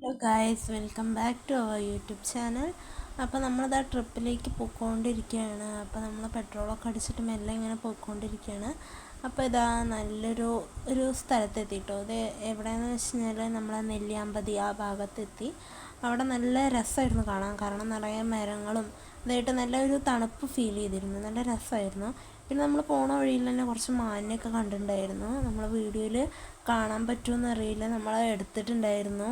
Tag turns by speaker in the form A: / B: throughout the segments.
A: Hello guys welcome back to our YouTube channel അപ്പോൾ നമ്മളത് ആ ട്രിപ്പിലേക്ക് പോയിക്കൊണ്ടിരിക്കുകയാണ് അപ്പോൾ നമ്മൾ പെട്രോളൊക്കെ അടിച്ചിട്ട് മെല്ലെ ഇങ്ങനെ പോയിക്കൊണ്ടിരിക്കുകയാണ് അപ്പോൾ ഇതാ നല്ലൊരു ഒരു സ്ഥലത്തെത്തിട്ടോ. ഇത് എവിടെയെന്ന് വെച്ച് കഴിഞ്ഞാൽ നമ്മളെ നെല്ലിയാമ്പതി ആ ഭാഗത്തെത്തി. അവിടെ നല്ല രസമായിരുന്നു കാണാൻ. കാരണം നിറയെ മരങ്ങളും ഇതായിട്ട് നല്ലൊരു തണുപ്പ് ഫീൽ ചെയ്തിരുന്നു. നല്ല രസമായിരുന്നു പിന്നെ നമ്മൾ പോണ വഴിയിൽ തന്നെ കുറച്ച് മാനിനെയൊക്കെ കണ്ടിട്ടുണ്ടായിരുന്നു. നമ്മൾ വീഡിയോയിൽ കാണാൻ പറ്റുമെന്ന് അറിയില്ല നമ്മൾ എടുത്തിട്ടുണ്ടായിരുന്നു.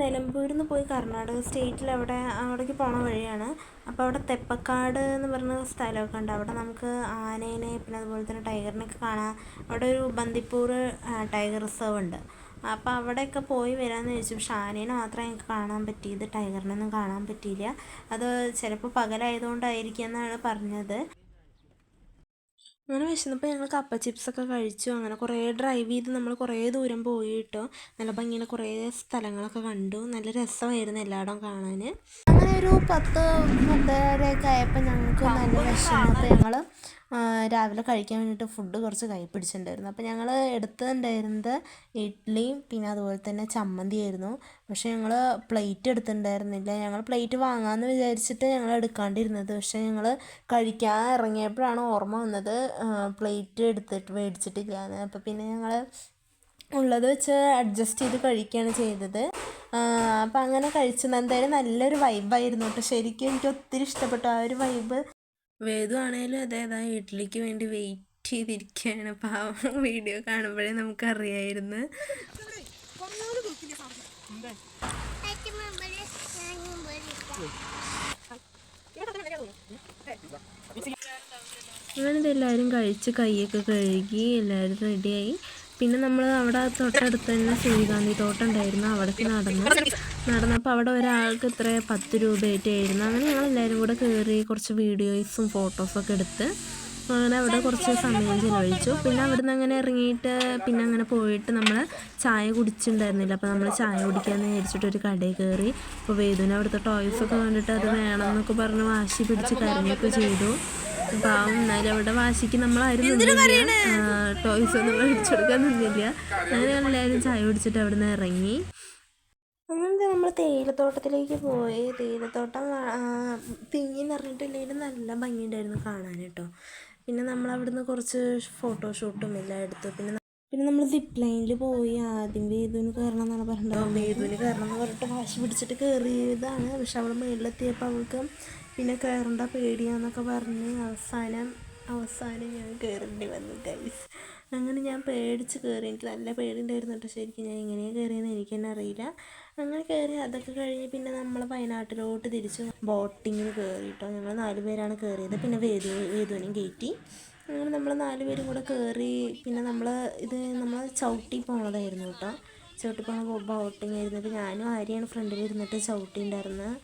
A: നിലമ്പൂരിൽ നിന്ന് പോയി കർണാടക സ്റ്റേറ്റിൽ അവിടെ അവിടേക്ക് പോണ വഴിയാണ്. അപ്പോൾ അവിടെ തെപ്പക്കാട് എന്ന് പറഞ്ഞ സ്ഥലമൊക്കെ ഉണ്ട്. അവിടെ നമുക്ക് ആനേനെ പിന്നെ അതുപോലെ തന്നെ ടൈഗറിനെയൊക്കെ കാണാം അവിടെ ഒരു ബന്ദിപ്പൂർ ടൈഗർ റിസർവ് ഉണ്ട്. അപ്പോൾ അവിടെയൊക്കെ പോയി വരാമെന്ന് ചോദിച്ചു പക്ഷെ ആനേനെ മാത്രമേ എനിക്ക് കാണാൻ പറ്റിയത് ടൈഗറിനൊന്നും കാണാൻ പറ്റിയില്ല. അത് ചിലപ്പോൾ പകലായതുകൊണ്ടായിരിക്കും എന്നാണ് പറഞ്ഞത്. അങ്ങനെ വിശന്നപ്പോൾ ഞങ്ങൾ കപ്പ ചിപ്സൊക്കെ കഴിച്ചു. അങ്ങനെ കുറേ ഡ്രൈവ് ചെയ്ത് നമ്മൾ കുറേ ദൂരം പോയിട്ട് നല്ല ഭംഗിയുള്ള കുറേ സ്ഥലങ്ങളൊക്കെ കണ്ടു. നല്ല രസമായിരുന്നു എല്ലായിടവും കാണാൻ. അങ്ങനെ ഒരു പത്ത് മുപ്പതരയൊക്കെ ആയപ്പോൾ ഞങ്ങൾക്ക് നല്ല വിശന്നപ്പോൾ ഞങ്ങൾ രാവിലെ കഴിക്കാൻ വേണ്ടിയിട്ട് ഫുഡ് കുറച്ച് കൈ പിടിച്ചിട്ടുണ്ടായിരുന്നു. അപ്പോൾ ഞങ്ങൾ എടുത്തിട്ടുണ്ടായിരുന്നത് ഇഡ്ഡലിയും പിന്നെ അതുപോലെ തന്നെ ചമ്മന്തി ആയിരുന്നു പക്ഷേ ഞങ്ങൾ പ്ലേറ്റ് എടുത്തിട്ടുണ്ടായിരുന്നില്ല. ഞങ്ങൾ പ്ലേറ്റ് വാങ്ങാമെന്ന് വിചാരിച്ചിട്ട് ഞങ്ങൾ എടുക്കാണ്ടിരുന്നത്. പക്ഷേ ഞങ്ങൾ കഴിക്കാൻ ഇറങ്ങിയപ്പോഴാണ് ഓർമ്മ വന്നത്. പ്ലേറ്റ് എടുത്തിട്ട് മേടിച്ചിട്ടില്ല എന്ന്. അപ്പോൾ പിന്നെ ഞങ്ങൾ ഉള്ളത് വെച്ച് അഡ്ജസ്റ്റ് ചെയ്ത് കഴിക്കുകയാണ് ചെയ്തത്. അപ്പം അങ്ങനെ കഴിച്ചത്. എന്തായാലും നല്ലൊരു വൈബായിരുന്നു കേട്ടോ. ശരിക്കും എനിക്ക് ഒത്തിരി ഇഷ്ടപ്പെട്ടു. ആ ഒരു വൈബ് വേദു ആണേലും അതേതാ ഇഡ്ഡലിക്ക് വേണ്ടി വെയിറ്റ് ചെയ്തിരിക്കുകയാണ് പാവം വീഡിയോ കാണുമ്പോഴേ നമുക്കറിയായിരുന്നു. അങ്ങനെ ഇതെല്ലാവരും കഴിച്ച് കൈയൊക്കെ കഴുകി എല്ലാവരും റെഡിയായി പിന്നെ നമ്മൾ അവിടെ തൊട്ടടുത്ത് തന്നെ സൂര്യകാന്തി തോട്ടം ഉണ്ടായിരുന്നു. അവിടേക്ക് നടന്നു. നടന്നപ്പോൾ അവിടെ ഒരാൾക്ക് ഇത്ര പത്ത് രൂപയായിട്ടായിരുന്നു അങ്ങനെ ഞങ്ങൾ എല്ലാവരും കൂടെ കയറി കുറച്ച് വീഡിയോസും ഫോട്ടോസൊക്കെ എടുത്ത് അങ്ങനെ അവിടെ കുറച്ച് സമയം ചിലവഴിച്ചു. പിന്നെ അവിടുന്ന് അങ്ങനെ ഇറങ്ങിയിട്ട് പിന്നെ അങ്ങനെ പോയിട്ട് നമ്മൾ ചായ കുടിച്ചിട്ടുണ്ടായിരുന്നില്ല. അപ്പോൾ നമ്മൾ ചായ കുടിക്കാമെന്ന് വിചാരിച്ചിട്ട് ഒരു കടയിൽ കയറി അപ്പോൾ വേദുവിന് അവിടുത്തെ ടോയ്സൊക്കെ കണ്ടിട്ട് അത് വേണമെന്നൊക്കെ പറഞ്ഞ് വാശി പിടിച്ച് കരഞ്ഞൊക്കെ ചെയ്തു. പാവം. എന്നാലും അവിടെ വാശിക്ക് നമ്മളായിരുന്നു നിന്നില്ല. ടോയ്സ് ഒന്നും മേടിച്ചു കൊടുക്കാൻ നിന്നില്ല. അങ്ങനെ എല്ലാവരും ചായ കുടിച്ചിട്ട് അവിടെ നിന്ന് ഇറങ്ങി. അങ്ങനത്തെ നമ്മൾ തേയിലത്തോട്ടത്തിലേക്ക് പോയി? തേയിലത്തോട്ടം തിങ്ങി നിറഞ്ഞിട്ടില്ലെങ്കിൽ നല്ല ഭംഗിയുണ്ടായിരുന്നു കാണാൻ കേട്ടോ. പിന്നെ നമ്മൾ അവിടുന്ന് കുറച്ച് ഫോട്ടോഷൂട്ടും എല്ലാം എടുത്തു. പിന്നെ പിന്നെ നമ്മൾ സിപ്പ് ലൈനിൽ പോയി ആദ്യം വേദുവിന് കയറണം എന്നാണ് പറഞ്ഞത്. വേദുവിന് കയറണം എന്ന് പറഞ്ഞിട്ട് വാശി പിടിച്ചിട്ട് കയറിയതാണ് പക്ഷെ അവൾ മുകളിലെത്തിയപ്പോൾ അവൾക്ക് പിന്നെ കയറേണ്ട പേടിയാന്നൊക്കെ പറഞ്ഞ് അവസാനം അവസാനം ഞാൻ കയറേണ്ടി വന്നു ഗൈസ് അങ്ങനെ ഞാൻ പേടിച്ച് കയറി എനിക്ക് നല്ല പേടിയുണ്ടായിരുന്നു കേട്ടോ ശരിക്കും. ഞാൻ എങ്ങനെയാണ് കയറിയെന്ന് എനിക്ക് തന്നെ അറിയില്ല. അങ്ങനെ കയറി അതൊക്കെ കഴിഞ്ഞ് പിന്നെ നമ്മൾ വയനാട്ടിലോട്ട് തിരിച്ച് ബോട്ടിങ്ങിന് കയറി കേട്ടോ. ഞങ്ങൾ നാല് പേരാണ് കയറിയത് പിന്നെ വേദു വേദുവിനെയും കയറ്റി. അങ്ങനെ നമ്മൾ നാല് പേരും കൂടെ കയറി പിന്നെ നമ്മൾ ഇത് നമ്മൾ ചവിട്ടി പോണതായിരുന്നു കേട്ടോ ചവിട്ടി പോണ ബോട്ടിങ് ആയിരുന്നു. അപ്പോൾ ഞാനും ആര്യാണ് ഫ്രണ്ടിൽ ഇരുന്നിട്ട് ചവിട്ടി ഉണ്ടായിരുന്നത്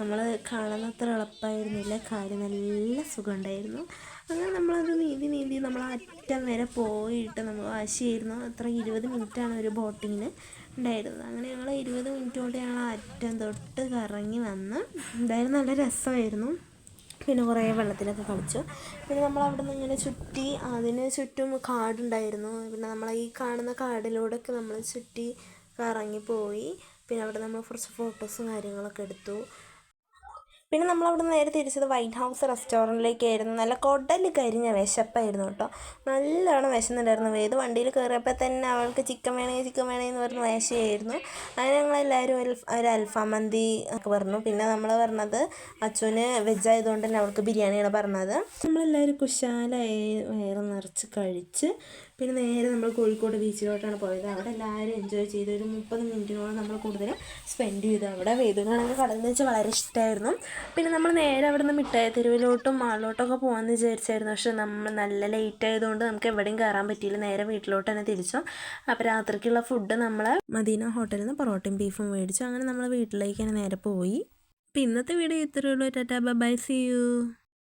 A: നമ്മൾ കാണുന്നത്ര എളുപ്പമായിരുന്നില്ല കാര്യം നല്ല സുഖമുണ്ടായിരുന്നു. അങ്ങനെ നമ്മളത് നീന്തി നീന്തി നമ്മൾ അറ്റം വരെ പോയിട്ട് നമ്മൾ വാശിയായിരുന്നു. അത്ര ഇരുപത് മിനിറ്റാണ് ഒരു ബോട്ടിങ്ങിന് ഉണ്ടായിരുന്നത്. അങ്ങനെ ഞങ്ങൾ ഇരുപത് മിനിറ്റ് കൊണ്ട് ഞങ്ങൾ അറ്റം തൊട്ട് കറങ്ങി വന്ന് എന്തായാലും നല്ല രസമായിരുന്നു. പിന്നെ കുറേ വെള്ളത്തിലൊക്കെ കളിച്ചു. പിന്നെ നമ്മൾ അവിടെ നിന്ന് ഇങ്ങനെ ചുറ്റി അതിന് ചുറ്റും കാടുണ്ടായിരുന്നു. പിന്നെ നമ്മൾ ഈ കാണുന്ന കാടിലൂടെയൊക്കെ നമ്മൾ ചുറ്റി കറങ്ങിപ്പോയി. പിന്നെ അവിടെ നമ്മൾ കുറച്ച് ഫോട്ടോസും കാര്യങ്ങളൊക്കെ എടുത്തു. പിന്നെ നമ്മൾ അവിടെ നേരെ തിരിച്ചത് വൈറ്റ് ഹൗസ് റെസ്റ്റോറന്റിലേക്കായിരുന്നു. നല്ല കൊടൽ കരിഞ്ഞ വിശപ്പായിരുന്നു കേട്ടോ. നല്ലോണം വിശന്നുണ്ടായിരുന്നു ഏത് വണ്ടിയിൽ കയറിയപ്പോൾ തന്നെ അവൾക്ക് ചിക്കൻ വേണേ ചിക്കൻ വേണേ എന്ന് പറഞ്ഞ് വേശയായിരുന്നു. അങ്ങനെ ഞങ്ങളെല്ലാവരും ഒരു ഒരു അൽഫാം മന്തി ഒക്കെ പറഞ്ഞു. പിന്നെ നമ്മൾ പറഞ്ഞത് അച്ഛന് വെജ് ആയതുകൊണ്ട് തന്നെ അവൾക്ക് ബിരിയാണിയാണ് പറഞ്ഞത്. നമ്മളെല്ലാവരും കുശാലായി വയറ് നിറച്ച് കഴിച്ച് പിന്നെ നേരെ നമ്മൾ കോഴിക്കോട് ബീച്ചിലോട്ടാണ് പോയത്. അവിടെ എല്ലാവരും എൻജോയ് ചെയ്ത് ഒരു മുപ്പത് മിനിറ്റിനോളം നമ്മൾ കൂടുതൽ സ്പെൻഡ് ചെയ്തു. അവിടെ വേദനാണെങ്കിൽ കടന്ന് വെച്ച് വളരെ ഇഷ്ടമായിരുന്നു പിന്നെ നമ്മൾ നേരെ അവിടെ നിന്ന് മിഠായി തെരുവിലോട്ടും മാളിലോട്ടൊക്കെ പോകാമെന്ന് വിചാരിച്ചായിരുന്നു. പക്ഷെ നമ്മൾ നല്ല ലേറ്റ് ആയതുകൊണ്ട് നമുക്ക് എവിടെയും കയറാൻ പറ്റിയില്ല. നേരെ വീട്ടിലോട്ട് തന്നെ തിരിച്ചു. അപ്പോൾ രാത്രിക്കുള്ള ഫുഡ് നമ്മൾ മദീന ഹോട്ടലിൽ നിന്ന് പൊറോട്ടയും ബീഫും മേടിച്ചു. അങ്ങനെ നമ്മൾ വീട്ടിലേക്ക് തന്നെ നേരെ പോയി. അപ്പോൾ ഇന്നത്തെ വീഡിയോ ഇത്രയേ ഉള്ളൂ. Tata bye C U